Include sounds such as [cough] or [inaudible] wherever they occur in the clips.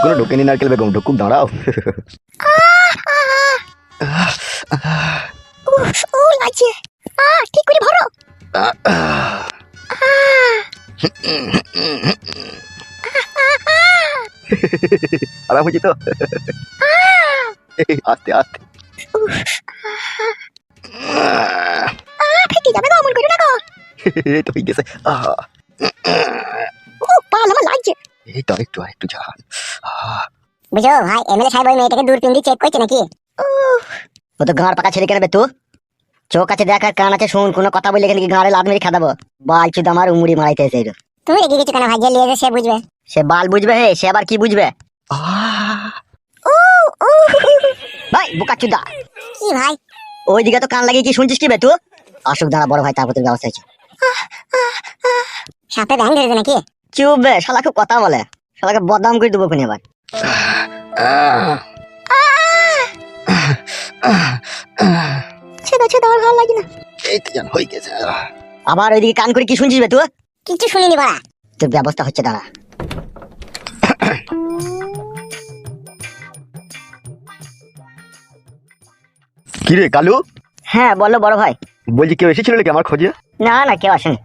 এখনও ঢোকেনি নারকেল বেগম ঢুকুক দাঁড়াও। ও লাগছে। আ ঠিক করে ভরো। আরাম হয়েছে তো? আস্তে আস্তে। ফেটে যাবে গো অমন করো না গো। এই তো হয়ে গেছে। আহ, ও পাল আমার লাগছে। এই তো একটু আর একটু আহ, বুঝো ভাই এমএলএ সাহেব ওই মেয়েটাকে দূরবীন দিয়ে চেক করছে নাকি? ও তো গাঁড় পাকা ছেড়ে কেনবে তুই চোখ আছে দেখ আর কান আছে শুন কোনো কথা বললে এখানে কি গাঁড়ে লাদ মেরে খাদাবো। বাল চুদ আমার উমুড়ি মারাইতে এসে তুমি রেগে গেছো কেন ভাই? যে সে বুঝবে। সে বাল বুঝবে হে সে আবার কি বুঝবে? ভাই বোকা চুদা। কি ভাই? ওই দিকে তো কান লাগিয়ে কি শুনছিস কি বে তুই আসুক দাঁড়া বড় ভাই তারপর তোর ব্যবস্থা আছে সাপে ব্যাং ধরেছে নাকি? চুপ বে শালা খুব কথা বলে। শালাকে বদনাম করে দেবো খুনি আবার। আহ, ছেদা ছেদা আর ভালো লাগে না। এই তো জান হয়ে গেছে। আবার ওইদিকে কান করে কি শুনছিস বে তুই? কিছু শুনিনি বাড়া। তোর ব্যবস্থা হচ্ছে দাঁড়া। কি রে কালু? হ্যাঁ বলো বড় ভাই। বলছি কেউ এসেছিল নাকি আমার খোঁজে? না না কেউ আসেনি।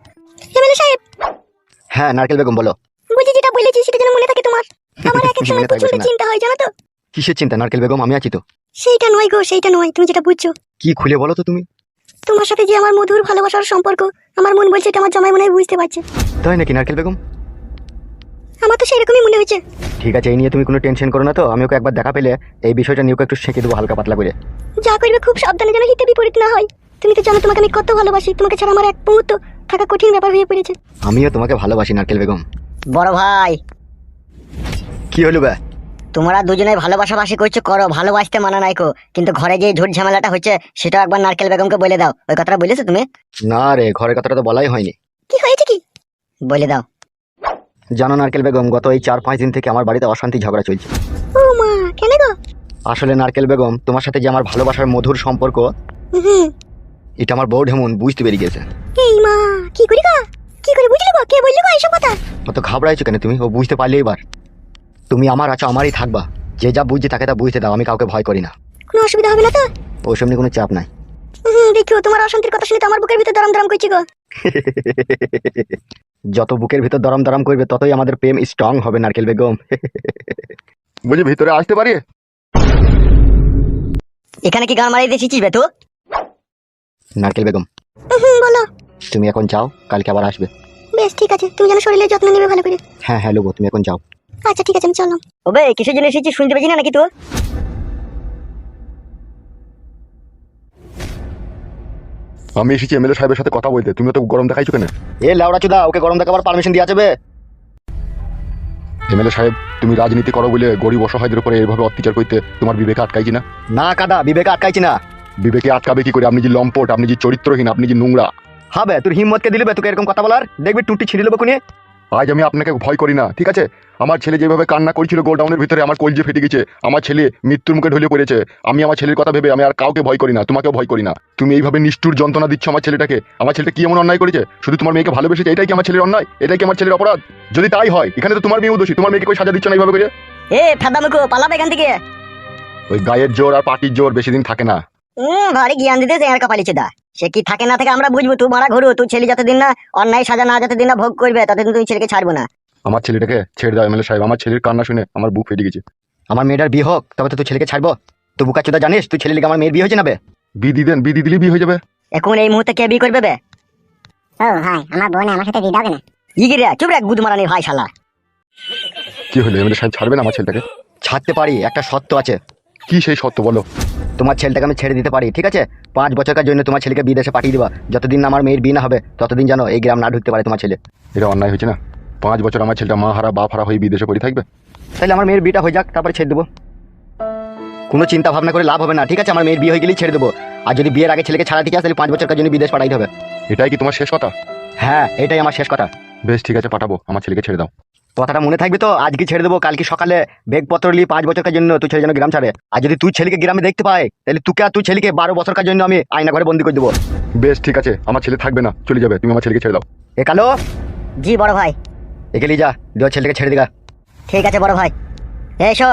হ্যাঁ নারকেল বেগম বলো। বলছি যেটা বলেছি সেটা যেন মনে থাকে তোমার। [laughs] আমার এক এক সময় প্রচণ্ড চিন্তা হয় জানো তো? কিসের চিন্তা? নারকেল বেগম আমি আছি তো। সেইটা নয় গো সেইটা নয় তুমি যেটা বুঝছ। কি খুলে বলো তো তুমি? তোমার সাথে যে আমার মধুর ভালোবাসার সম্পর্ক আমার মন বলছে এটা আমার জামাই মনে হয় বুঝতে পারছে। তাই নাকি নারকেল বেগম? আমার তো সেরকমই মনে হয়েছে। ঠিক আছে এই নিয়ে তুমি কোনো টেনশন করো না তো আমি ওকে একবার দেখা পেলে এই বিষয়টা নিয়ে ওকে একটু শেখে দেবো হালকা পাতলা করে। যা করবে খুব সাবধানে যেন হিতে বিপরীত না হয়। তুমি তো জানো তোমাকে আমি কত ভালোবাসি তোমাকে ছাড়া আমার এক মুহূর্ত থাকা কঠিন ব্যাপার হয়ে পড়েছে। আমিও তোমাকে ভালোবাসি নারকেল বেগম। বড় ভাই। কি হলো বে? তোমরা দুজনে ভালোবাসাবাসি করছ করো ভালোবাসতে মানা নাই কো। কিন্তু ঘরে যে ঝুট ঝামেলাটা হচ্ছে সেটা একবার নারকেল বেগমকে বলে দাও। ওই কথাটা বলেছ তুমি? না রে ঘরের কথাটা তো বলাই হয়নি। কি হয়েছে কি? বলে দাও। জানো নারকেল বেগম গত এই চার পাঁচ দিন থেকে আমার বাড়িতে অশান্তি ঝগড়া চলছে। ও মা কেন গো? আসলে নারকেল বেগম তোমার সাথে যে আমার ভালোবাসার মধুর সম্পর্ক এটা আমার বউ ঢেমন বুঝতে পেরে গেছে। এই মা কি করি গো? কি করে বুঝলি গো? কে বললি গো এইসব কথা? অত ঘাবড়াইছো কেন তুমি? ও বুঝতে পারলে এবার। তুমি আমার আছো আমারই থাকবা। যে যা বুঝছে তাকে তা বুঝতে দাও আমি কাউকে ভয় করি না। কোনো অসুবিধা হবে না তো? নিয়ে কোনো চাপ নাই। তোমার অশান্তির কথা শুনে তো আমার বুকের ভিতর দরম দরম করছি গো। যত বুকের ভিতর দরম দরম করবে ততই আমাদের প্রেম স্ট্রং হবে নারকেল বেগম। বলছি ভিতরে আসতে পারি? এখানে কি গান মারিয়ে দিয়েছিস বে তুই? নারকেল বেগম। হুম বলো। তুমি এখন যাও কালকে আবার আসবে। বেশ ঠিক আছে। তুমি যেন শরীরের যত্ন নেবে ভালো করে। হ্যাঁ হ্যাঁ লোবো তুমি এখন যাও। আচ্ছা ঠিক আছে আমি চললাম ও বে কিসের জন্য এসেছিস শুনতে পেয়েছি না নাকি তুই আমি এসেছি এমএলএ সাহেবের সাথে কথা বলতে। তুমি তো গরম দেখাইছো কেন? এ লেওড়া চুদা ওকে গরম দেখাবার পারমিশন দিয়ে যাবে। এমএলএ সাহেব তুমি রাজনীতি করো বলে গরিব অসহায়দের উপরে এইভাবে অত্যাচার করতে তোমার বিবেকে আটকাইছি না? না কাদা বিবেকে আটকাইছি না। বিবেকে আটকাবে কি করে? আপনি যে লম্পট আপনি যে চরিত্রহীন আপনি যে নোংরা। হবে তোর হিম্মতকে দিলে বে তোকে এরকম কথা বলার? দেখবি টুটি ছিঁড়ে দেবো কোনে আজ আমি আপনাকে ভয় করি না ঠিক আছে? আমার ছেলে যেভাবে কান্না করছিল গোডাউনের ভিতরে আমার কলজে ফেটে গেছে। আমার ছেলে মৃত্যুর মুখে ঢলে পড়েছে। আমি আমার ছেলের কথা ভেবে আমি আর কাউকে ভয় করি না তোমাকেও ভয় করি না। তুমি এইভাবে নিষ্ঠুর যন্ত্রণা দিচ্ছ আমার ছেলেটাকে? আমার ছেলেটা কি এমন অন্যায় করেছে? শুধু তোমার মেয়েকে ভালোবেসেছে? এটাই কি আমার ছেলের অন্যায়? এটাই কি আমার ছেলের অপরাধ? যদি তাই হয় এখানে তো তোমার মেয়েও দোষী। তোমার মেয়েকে কই সাজা দিচ্ছ না এইভাবে করে? এ ফাদা মুখো পালাবে এখান থেকে। ওই গায়ের জোর আর পাটির জোর বেশি দিন থাকে না। হুম ভারী জ্ঞান দিতে আর সে কি থাকে না থাকে আমরা বুঝব তুই মারা ঘুরু তুই ছেলে যতদিন না অন্যায় সাজা না যতদিন না ভোগ করবে ততদিন তুই ছেলেকে ছাড়বো না। আমার ছেলেটাকে ছেড়ে দাও এমএলএ সাহেব আমার ছেলের কান্না শুনে আমার বুক ফেটে গেছে। আমার মেয়েটার বিয়ে হোক তবে তো তুই ছেলেকে ছাড়বো। তো বুকা চুদা জানিস তুই ছেলে লিগে আমার মেয়ের বিয়ে দেন দিলে বিয়ে হয়ে যাবে। এখন এই মুহূর্তে কে বিয়ে করবে বে? ও ভাই আমার বোন আমার সাথে দিদাও কেন? ইগিরে চুপ রে গুদ মারানি ভাই শালা। কি হলো এমএলএ সাহেব ছাড়বেন আমার ছেলেটাকে? ছাড়তে পারি একটা শর্ত আছে। কি সেই সত্য বলো। তোমার ছেলেটাকে আমি ছেড়ে দিতে পারি ঠিক আছে? পাঁচ বছরের জন্য তোমার ছেলেকে বিদেশে পাঠিয়ে দিবা। যতদিন না আমার মেয়ের বিয়ে না হবে ততদিন যেন এই গ্রাম না ঢুকতে পারে তোমার ছেলে। এটা অন্যায় হয়েছে না? পাঁচ বছর আমার ছেলেটা মা হারা বাপ হারা হয়ে বিদেশে পড়ে থাকবে? তাহলে আমার মেয়ের বিয়েটা হয়ে যাক তারপরে ছেড়ে দেবো। কোনো চিন্তা ভাবনা করে লাভ হবে না ঠিক আছে? আমার মেয়ের বিয়ে হয়ে গেলেই ছেড়ে দেবো। আর যদি বিয়ের আগে ছেলেকে ছাড়া ঠিক আছে তাহলে পাঁচ বছরের জন্য বিদেশ পাঠাইতে হবে। এটাই কি তোমার শেষ কথা? হ্যাঁ এটাই আমার শেষ কথা। বেশ ঠিক আছে পাঠাবো। আমার ছেলেকে ছেড়ে দাও। কথাটা মনে থাকবে তো? আজকে ছেড়ে দেবো কালকে সকালে বেগপত্র নিয়ে পাঁচ বছরের জন্য তুই ছেলে যেন গ্রাম ছাড়ে। আর যদি তুই ছেলেকে গ্রামে দেখতে পাই তাহলে তুকে আর তুই ছেলেকে বারো বছরের জন্য আমি আয়না ঘরে বন্দি করে দেবো। বেশ ঠিক আছে। আমার ছেলে থাকবে না। চলে যাবে। তুমি আমার ছেলেকে ছেড়ে দাও। এ কালো? জি বড় ভাই। একে লিয়ে যা। দেওয়া ছেলেকে ছেড়ে দিগা। ঠিক আছে বড় ভাই। এসো।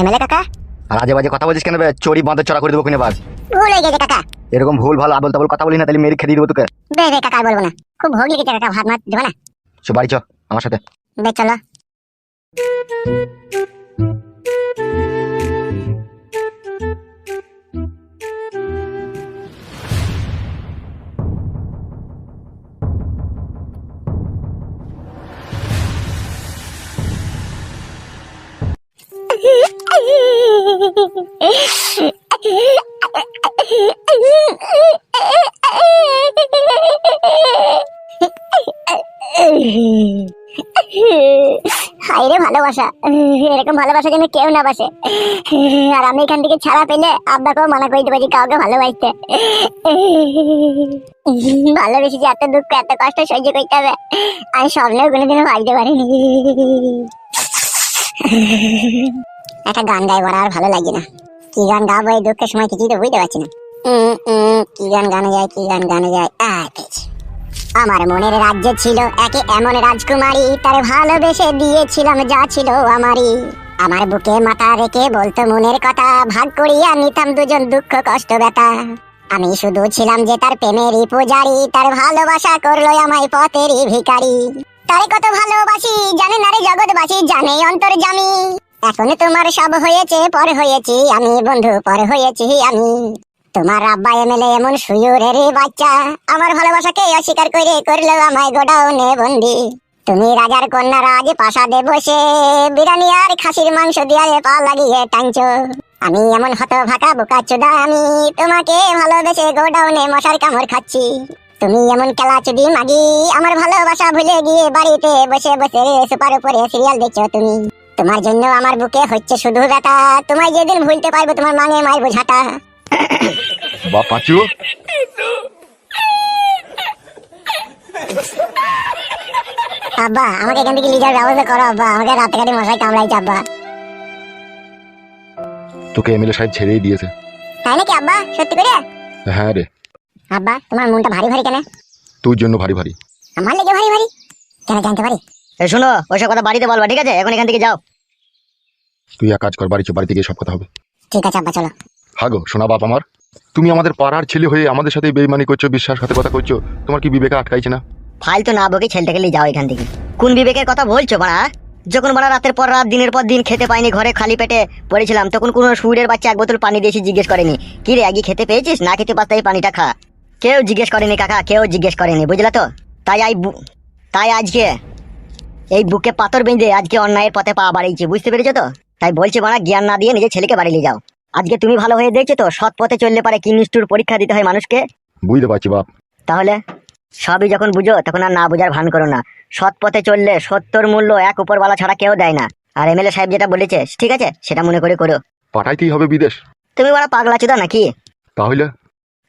এমএলএ কাকা? আর আজে বাজে কথা বলছিস কেন চড়ি বাঁধে চড়া করে দেবো কিনে বাস ভুল হয়ে গেছে কাকা। এরকম ভুল ভালো আবল তাবল কথা বলি না তাহলে মেরে খেয়ে দিয়ে দেবো তোকে। বে বে কাকা বলব না। খুব ভোগ লেগেছে কাকা ভাত মাত দেবো না? সুবাড়ি চ আমার সাথে। বে চলো। হাইরে ভালোবাসা। এরকম ভালোবাসা যেন কেউ না বাসে। আর আমি এখান থেকে ছাড়া পেলে আব্বাকেও মানা করতে পারি, কাউকে ভালোবাসতে। ভালোবেসে যে এত দুঃখ, এত কষ্ট সহ্য করতে হবে। আমি স্বপ্নেও কোনোদিনও ভাবতে পারিনি। একটা গান গাই বড় আর ভালো লাগে না। কি গান গাবো এই দুঃখের সময় কিছুই তো বুঝতে পারছি না। কি গান গানে যায়, কি গান গানে যায় আমার মনের রাজ্যে ছিল একে এমন রাজকুমারী, তার ভালোবেসে দিয়েছিলাম যা ছিল আমারই। আমার বুকে মাথা রেখে বলতো মনের কথা, ভাগ করিয়া নিতাম দুজন দুঃখ, কষ্ট, ব্যথা। আমি শুধু ছিলাম যে তার প্রেমেরই পূজারি, তার ভালোবাসা করল আমায় পথেরই ভিখারি। তারে কত ভালোবাসি, জানে না জগৎবাসী, জানে অন্তর জামি এখন তোমার সব হয়েছে, পর হয়েছি আমি, বন্ধু, পর হয়েছি আমি। তোমার আব্বা এমএলএ এমন সুয়ুরের বাচ্চা, আমার ভালোবাসাকে অস্বীকার করে করল আমায় গোডাউনে বন্দি। তুমি রাজার কন্যা রাজ প্রাসাদে বসে বিরিয়ানি আর খাসির মাংস দিয়ে পা লাগিয়ে টানছো। আমি এমন হত ভাকা বোকা চুদা আমি তোমাকে ভালোবেসে গোডাউনে মশার কামড় খাচ্ছি। তুমি এমন খেলা চুদি মাগি, আমার ভালোবাসা ভুলে গিয়ে বাড়িতে বসে বসে সুপার উপরে সিরিয়াল দেখছ তুমি। তোমার জন্য আমার বুকে হচ্ছে শুধু ব্যথা। তোমায় যেদিন ভুলতে পারব তোমার মাঙে মায়ের বোঝাটা বা পাঁচু। আব্বা আমাকে এখান থেকে লিজার ব্যবস্থা করো আব্বা। আমাকে রাতে কাটি মশাই কামড়াইছে আব্বা। তোকে এমএলএ সাহেব ছেড়েই দিয়েছে। তাই নাকি আব্বা? সত্যি করে? হ্যাঁ রে। আব্বা তোমার মনটা ভারী ভারী কেন? তোর জন্য ভারী ভারী। আমার লেগে ভারী ভারী? কেন জানতে পারি? এ শোনো ওইসব কথা বাড়িতে বলবা ঠিক আছে? এখন এখান থেকে যাও। তুই এক কাজ কর বাড়ি চো বাড়িতে গিয়ে সব কথা হবে। ঠিক আছে আব্বা চলো। হাগো শোনা বাপ আমার তুমি আমাদের পাড়ার ছেলে হয়ে আমাদের সাথে বেইমানি করছ বিশ্বাসঘাতকতা করছ তোমার কি বিবেকে আটকাইছে না? ফালতু না বকে ছেলেটাকে নিয়ে যাও এখান থেকে। কোন বিবেকের কথা বলছো বাড়া? যখন বাড়া রাতের পর রাত দিনের পর দিন খেতে পাইনি ঘরে খালি পেটে পড়েছিলাম তখন কোনো সুরের বাচ্চা এক বোতল পানি দিয়েছি জিজ্ঞেস করেনি কি রে আগে খেতে পেয়েছিস? না খেতে পাস তাই পানিটা খা। কেউ জিজ্ঞেস করেনি কাকা কেউ জিজ্ঞেস করেনি বুঝলা তো? তাই আই বু- তাই আজকে এই বুকে পাথর বেঁধে আজকে অন্যায়ের পথে পা বাড়িয়েছি বুঝতে পেরেছ তো? তাই বলছি মারা জ্ঞান না দিয়ে নিজের ছেলেকে বাড়ি নিয়ে যাও। আজকে তুমি ভালো হয়ে দেখছ তো সৎ পথে চললে পারে কি নিষ্ঠুর পরীক্ষা দিতে হয় মানুষকে? বুঝতে পারছি বাপ। তাহলে? সবই যখন বুঝো তখন আর না বুঝার ভান করো না। সৎ পথে চললে সত্যর মূল্য এক উপরওয়ালা ছাড়া কেউ দেয় না। আর এমএলএ সাহেব যেটা বলেছে ঠিক আছে? সেটা মনে করে করো। পাঠাইতেই হবে বিদেশ। তুমি বড় পাগলা চুদা নাকি? তাহলে?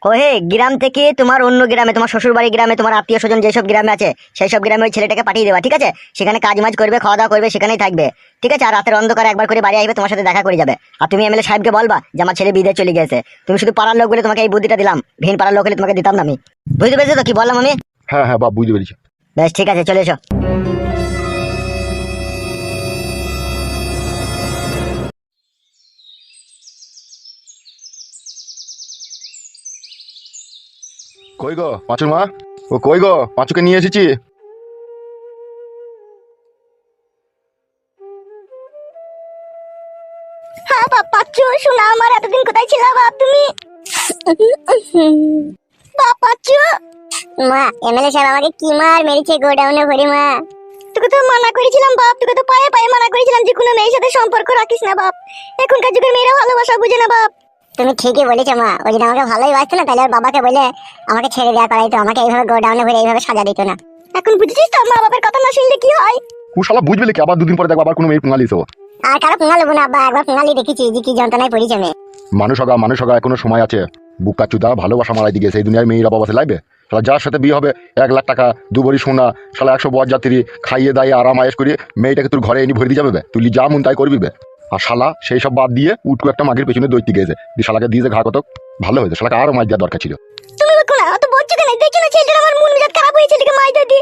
ও হে গ্রাম থেকে তোমার অন্য গ্রামে তোমার শ্বশুর বাড়ি গ্রামে তোমার আত্মীয় স্বজন যেসব গ্রামে আছে সেই সব গ্রামে ওই ছেলেটাকে পাঠিয়ে দেওয়া ঠিক আছে? সেখানে কাজ মাজ করবে খাওয়া দাওয়া করবে সেখানেই থাকবে ঠিক আছে? আর রাতের অন্ধকার একবার করে বাড়ি আসবে তোমার সাথে দেখা করে যাবে। আর তুমি এমএলএ সাহেবকে বলবা যে আমার ছেলে বিদে চলে গেছে। তুমি শুধু পাড়ার লোক বলে তোমাকে এই বুদ্ধিটা দিলাম। ভিন পাড়ার লোক হলে তোমাকে দিতাম না আমি। বুঝতে পেরেছ তো কি বললাম আমি? হ্যাঁ হ্যাঁ বুঝতে পেরেছি। বেশ ঠিক আছে চলে এসো। কই গো পাঁচুর মা? ও কই গো পাঁচুকে নিয়ে এসেছি। হ্যাঁ বাপ পাচ্ছো শোনা আমার এতদিন কোথায় ছিল বাপ তুমি? বাপ পাচ্ছো? মা এমএলএ সাহেব আমাকে কি মার মেরেছে গোডাউনে ভরে মা। তোকে তো মানা করেছিলাম বাপ তোকে তো পায়ে পায়ে মানা করেছিলাম যে কোনো মেয়ের সাথে সম্পর্ক রাখিস না বাপ। এখনকার যুগের মেয়েরা ভালোবাসা বুঝে না বাপ। তুমি ঠিকই বলেছ মা। ওই দিন আমাকে ভালোই বাসতো না তাহলে ওর বাবাকে বলে আমাকে ছেড়ে দেওয়া করাইতো আমাকে এইভাবে গোডাউনে ভরে এইভাবে সাজা দিত না। এখন বুঝেছিস তো মা বাবার কথা না শুনলে কি হয়? ও শালা বুঝবে কি আবার দুদিন পরে দেখব আবার কোনো মেয়ে পুঙ্গালিস ও আর কারও নেব না আব্বা একবার পুঙ্গালি দেখেছি যে কি যন্ত্রণায় পড়েছে মেয়ে। মানুষ হগা মানুষ হগা এখনও সময় আছে। বুকা চুদা ভালোবাসা মারাই দিকে সেই দুনিয়ার মেয়েরা বাবা লাগবে? শালা যার সাথে বিয়ে হবে এক লাখ টাকা দু বড়ি সোনা শালা একশো বর যাত্রী খাইয়ে দাইয়ে আরাম আয়েস করিয়ে মেয়েটাকে তোর ঘরে এনে ভরে দিয়ে যাবে। তুই যা মন তাই করবি বে। আর শালা সেই সব বাদ দিয়ে উটকু একটা মাগের পেছনে দৈত্যি গেছে। দিয়ে শালাকে দিয়েছে ঘা কত ভালো হয়েছে। শালাকে আরও মাছ দেওয়ার দরকার ছিল। তুমি না অত বলছো কেন? দেখছ না ছেলেটার আমার মন মেজাজ খারাপ হয়েছে ছেলেকে মাই দিয়ে?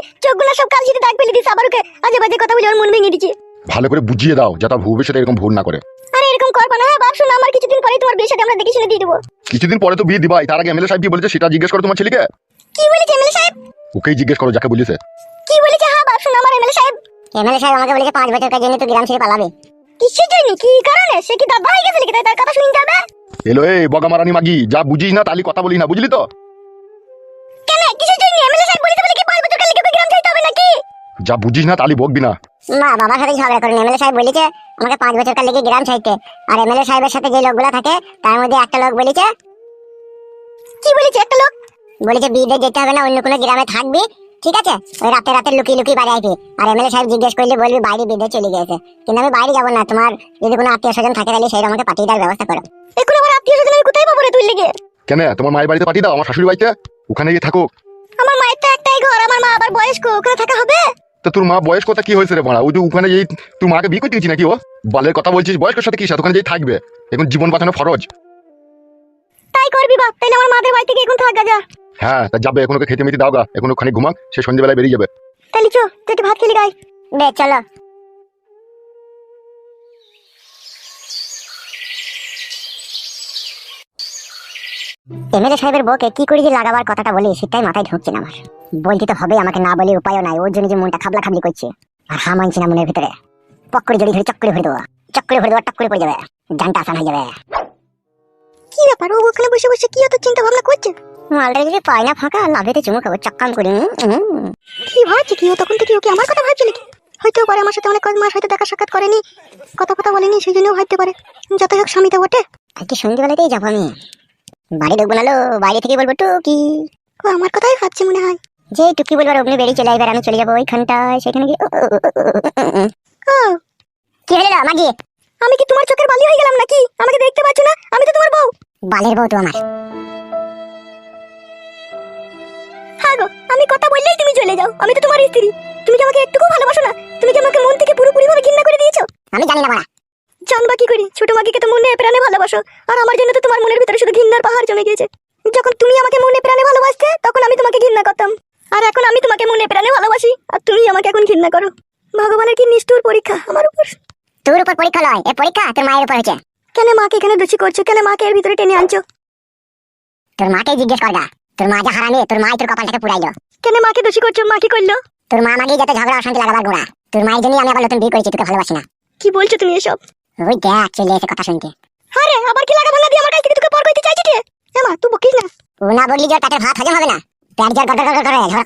ফেলে দিস আবার ওকে আজে বাজে কথা বলে ওর মন ভেঙে দিচ্ছে। ভালো করে বুঝিয়ে দাও যাতে ভবিষ্যতে এরকম ভুল না করে। আরে এরকম করবা না হ্যাঁ বাপ শোনো আমার কিছুদিন পরে তোমার বিয়ে সাথে আমরা দেখে শুনে দিয়ে দেবো। কিছুদিন পরে তো বিয়ে দিবাই তার আগে এমএলএ সাহেব কি বলেছে সেটা জিজ্ঞেস করো তোমার ছেলেকে। কি বলেছে এমএলএ সাহেব? ওকেই জিজ্ঞেস করো যাকে বলেছে। কি বলেছে? হ্যাঁ বাপ শোনো আমার এমএলএ সাহেব। এমএলএ সাহেব আমাকে বলেছে পাঁচ বছর কাজ জন্য তুই গ্রাম ছেড়ে পালাবে। কিসের জন্য? কি কারণে? সে কি দাদা হয়ে গেছে নাকি? তাই তার কথা শুনতে হবে? এলো এই বগামারানি মাগি যা বুঝিস না তালি কথা বলি না বুঝলি তো? কেন? কিসের জন্য? এমএলএ সাহেব বলে কি পাঁচ বছর কালে গ্রাম যাইতে হবে নাকি? যা বুঝিস না তালি বকবি না। মা বাবার সাথে ঝগড়া করেন। এমএলএ সাহেব বলেছে আমাকে পাঁচ বছর কাল লেগে গ্রাম ছাড়তে। আর এমএলএ সাহেবের সাথে যে লোকগুলো থাকে তার মধ্যে একটা লোক বলেছে কি বলেছে? একটা লোক? বলেছে বিয়ে যেতে হবে না অন্য কোনো গ্রামে থাকবি। ঠিক আছে? ওই রাতে রাতে লুকিয়ে লুকিয়ে বাড়ি আসবি আর এমএলএ সাহেব জিজ্ঞেস করলে বলবি বাইরে বিদে চলে গেছে কিন্তু আমি বাইরে যাব না। তোমার যদি কোনো আত্মীয় স্বজন থাকে তাহলে সেই আমাকে পাঠিয়ে দেওয়ার ব্যবস্থা করো। এখন আমার আত্মীয় স্বজন আমি কোথায় পাবো রে তুই লেগে? কেন? তোমার মায়ের বাড়িতে পাঠিয়ে দাও। আমার শাশুড়ি বাড়িতে? ওখানে গিয়ে থাকো আমার মায়ের তো একটাই ঘর। আমার মা আবার বয়স্ক। ওখানে থাকা হবে? তো তোর মা বয়স কথা কি হয়েছে রে মারা ওই যে ওখানে যেই তুই মাকে বিয়ে করতে গেছি নাকি ও? বালের কথা বলছিস বয়স্কের সাথে কি সাথে ওখানে যেই থাকবে। এখন জীবন বাঁচানো ফরজ। তাই করবি বাপ। তাইলে আমার মাদের বাড়ি থেকে এখন থাকা যা। হ্যাঁ তা যাবে এখন ওকে খেতে মেতে দাও গা। এখন ওখানে ঘুমাক সে সন্ধ্যেবেলায় বেরিয়ে যাবে। তাইলে চো তুই একটু ভাত খেলি গাই বে চলো। এমএলএ সাহেবের বউকে কি করে যে লাগাবার কথাটা বলি সেটাই মাথায় ঢুকছে না আমার। বলতে তো হবে আমাকে না বলে উপায়ও নাই ওর জন্য যে মনটা খাবলা খাবলি করছে। আর হা মানছে না মনের ভিতরে। পক করে জড়ি ধরে চক্করে ভরে দেবো। চক্করে ভরে দেবো টক করে পড়ে যাবে। জানটা আসান হয়ে যাবে। কি ব্যাপার? ও ওখানে বসে বসে কি অত চিন্তা ভাবনা করছে? মালটা যদি পায় না ফাঁকা লাভেতে চুমু খাব চক্কাম করে। কি ভাবছে কি তখন থেকে ওকে আমার কথা ভাবছে নাকি? হয়তো পারে আমার সাথে অনেক কয়েক মাস হয়তো দেখা সাক্ষাৎ করেনি কথা কথা বলেনি সেই জন্যও ভাবতে পারে। যত হোক স্বামী তো বটে। আজকে সন্ধ্যেবেলাতেই যাব আমি? বাড়ি ঢুকবো নালো বাইরে থেকে বলব টুকি। ও আমার কথাই ভাবছে মনে হয়। যে টুকি বলব আর অগ্নি বেরিয়ে চলে আর আমি চলে যাব ওইখানটায় সেখানে গিয়ে কি হলো রে, মাগি আমি কি তোমার চোখের বালি হয়ে গেলাম নাকি? আমাকে দেখতে পাচ্ছ না? আমি তো তোমার বউ। বালের বউ তো আমার। আমি কথা বললেই তুমি চলে যাও। আমি তো তোমার স্ত্রী। তুমি কি আমাকে একটুকু ভালোবাসো না? তুমি কি আমাকে মন থেকে পুরোপুরি ভাবে ঘৃণা করে দিয়েছ? আমি জানি না বাড়া। জানবা কি করি। ছোট মাকে তো মনে প্রাণে ভালোবাসো। আর আমার জন্য তো তোমার মনের ভিতরে শুধু ঘৃণার পাহাড় জমে গিয়েছে। যখন তুমি আমাকে মনে প্রাণে ভালোবাসতে তখন আমি তোমাকে ঘৃণা করতাম। আর এখন আমি তোমাকে মনে প্রাণে ভালোবাসি আর তুমি আমাকে এখন ঘৃণা করো। ভগবানের কি নিষ্ঠুর পরীক্ষা আমার উপর? তোর উপর পরীক্ষা লয়। এ পরীক্ষা তোর মায়ের উপর হয়েছে। কেন মাকে এখানে দোষী করছ? কেন মাকে এর ভিতরে টেনে আনছো? তোর মাকে জিজ্ঞেস করগা। তোর মা যা হারানি তোর মাই তোর কপালটাকে পুরাইলো কেন মাকে দোষী করছ? মা কি করল? তোর মা আমাকে যাতে ঝগড়া অশান্তি লাগাবার গোড়া। তোর মায়ের জন্য আমি আবার নতুন বিয়ে করেছি তোকে ভালোবাসি না। কি বলছো তুমি এসব? ওই দেখ চলে এসে কথা শুনতে। আরে আবার কি লাগা ভাঙা দিয়ে আমার কাছ থেকে তোকে পর করতে চাইছিস রে? এমা তুই বকিস না। ও না বললি যে তাতে ভাত হজম হবে না। প্যাট জ্বর গড় গড় করে ঝগড়া